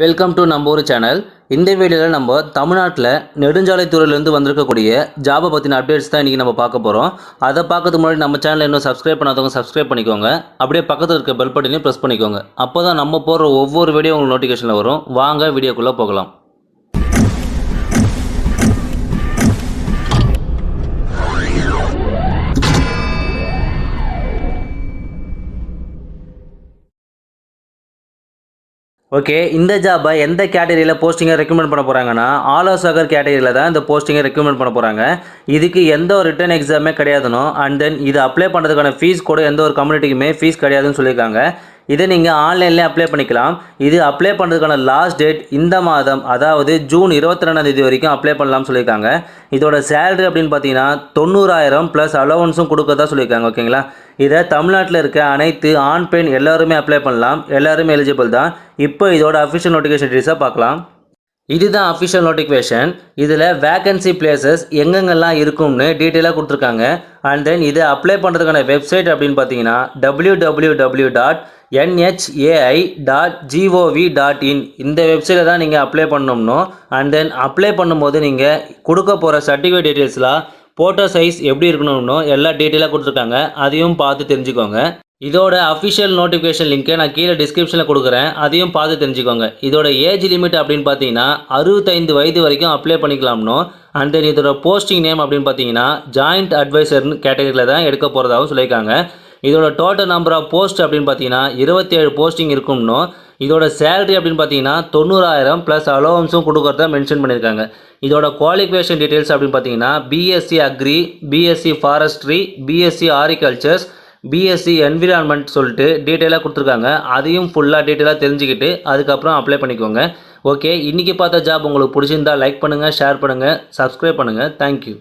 Welcome to நம்ம ஊர் channel இந்த வீடியோவில் நம்ம தமிழ்நாட்டில் நெடுஞ்சாலைத்துறையிலேருந்து வந்திருக்கக்கூடிய ஜாபை பற்றின அப்டேட்ஸ் தான் இன்றைக்கி நம்ம பார்க்க போகிறோம் அதை பார்க்கறதுக்கு முன்னாடி நம்ம சேனலை இன்னும் சப்ஸ்கிரைப் பண்ணாதவங்க சப்ஸ்கிரைப் பண்ணிக்கோங்க. அப்படியே பக்கத்தில் இருக்க பெல் பட்டனையும் ப்ரெஸ் பண்ணிக்கோங்க. அப்போ தான் நம்ம போடுற ஒவ்வொரு வீடியோ உங்களுக்கு நோட்டிஃபிகேஷனில் வரும். வாங்க வீடியோக்குள்ளே போகலாம். ஓகே இந்த ஜாபை எந்த கேட்டகரியில் போஸ்டிங்கை ரெக்கமெண்ட் பண்ண போகிறாங்கன்னா ஆலோசகர் கேட்டகரியில் தான் இந்த போஸ்டிங்கை ரெக்கமெண்ட் பண்ண போகிறாங்க இதுக்கு எந்த ஒரு ரிட்டன் எக்ஸாமே கிடையாதுனோ அண்ட் தென் இது அப்ளை பண்ணுறதுக்கான ஃபீஸ் கூட எந்த ஒரு கம்யூனிட்டிக்குமே ஃபீஸ் கிடையாதுன்னு சொல்லியிருக்காங்க. இதை நீங்கள் ஆன்லைன்லேயே அப்ளை பண்ணிக்கலாம். இது அப்ளை பண்ணுறதுக்கான லாஸ்ட் டேட் இந்த மாதம் அதாவது ஜூன் இருபத்தி ரெண்டாம் தேதி வரைக்கும் அப்ளை பண்ணலாம்னு சொல்லியிருக்காங்க. இதோட சேலரி அப்படின்னு பார்த்தீங்கன்னா தொண்ணூறாயிரம் ப்ளஸ் அலவன்ஸும் கொடுக்கறதா சொல்லியிருக்காங்க ஓகேங்களா இதை தமிழ்நாட்டில் இருக்க அனைத்து ஆண் பெண் எல்லாருமே அப்ளை பண்ணலாம். எல்லாருமே எலிஜிபிள் தான். இப்போ இதோட அஃபிஷியல் நோட்டிஃபிகேஷன் டீஸாக பார்க்கலாம். இதுதான் அஃபிஷியல் நோட்டிஃபிகேஷன் இதில் வேகன்சி பிளேசஸ் எங்கெங்கெல்லாம் இருக்கும்னு டீட்டெயிலாக கொடுத்துருக்காங்க. அண்ட் தென் இதை அப்ளை பண்ணுறதுக்கான வெப்சைட் அப்படின்னு பார்த்தீங்கன்னா W W W dot NHAI dot GOV dot in இந்த வெப்சைட்டில் தான் நீங்கள் அப்ளை பண்ணணும்னோ அண்ட் தென் அப்ளை பண்ணும்போது நீங்கள் கொடுக்க போகிற சர்டிஃபிகேட் டீட்டெயில்ஸ்லாம் ஃபோட்டோ சைஸ் எப்படி இருக்கணும்னோ எல்லா டீட்டெயிலாக கொடுத்துருக்காங்க. அதையும் பார்த்து தெரிஞ்சுக்கோங்க. இதோட அஃபிஷியல் நோட்டிஃபிகேஷன் லிங்க்கை நான் கீழே டிஸ்கிரிப்ஷனில் கொடுக்குறேன். அதையும் பார்த்து தெரிஞ்சுக்கோங்க. இதோட ஏஜ் லிமிட் அப்படின்னு பார்த்தீங்கன்னா அறுபத்தைந்து வயது வரைக்கும் அப்ளை பண்ணிக்கலாம்னோ அண்ட் தென் இதோட போஸ்டிங் நேம் அப்படின்னு பார்த்தீங்கன்னா ஜாயிண்ட் அட்வைசர்னு கேட்டகரியில் தான் எடுக்க போகிறதாகவும் சொல்லியிருக்காங்க. இதோட டோட்டல் நம்பர் ஆஃப் போஸ்ட் அப்படின்னு பார்த்தீங்கன்னா இருபத்தேழு போஸ்டிங் இருக்கும்னோ. இதோட சேலரி அப்படின்னு பார்த்தீங்கன்னா தொண்ணூறாயிரம் ப்ளஸ் அலோவன்ஸும் கொடுக்குறதா மென்ஷன் பண்ணியிருக்காங்க. இதோட குவாலிஃபிகேஷன் டீட்டெயில்ஸ் அப்படின்னு பார்த்தீங்கன்னா BSc agri BSc forestry BSc horticultures BSc environment சொல்லிட்டு டீட்டெயிலாக கொடுத்துருக்காங்க. அதையும் ஃபுல்லாக டீட்டெயிலாக தெரிஞ்சுக்கிட்டு அதுக்கப்புறம் அப்ளை பண்ணிக்கோங்க. ஓகே இன்றைக்கி பார்த்த ஜாப் உங்களுக்கு பிடிச்சிருந்தா லைக் பண்ணுங்கள் ஷேர் பண்ணுங்கள் சப்ஸ்கிரைப் பண்ணுங்கள் தேங்க்யூ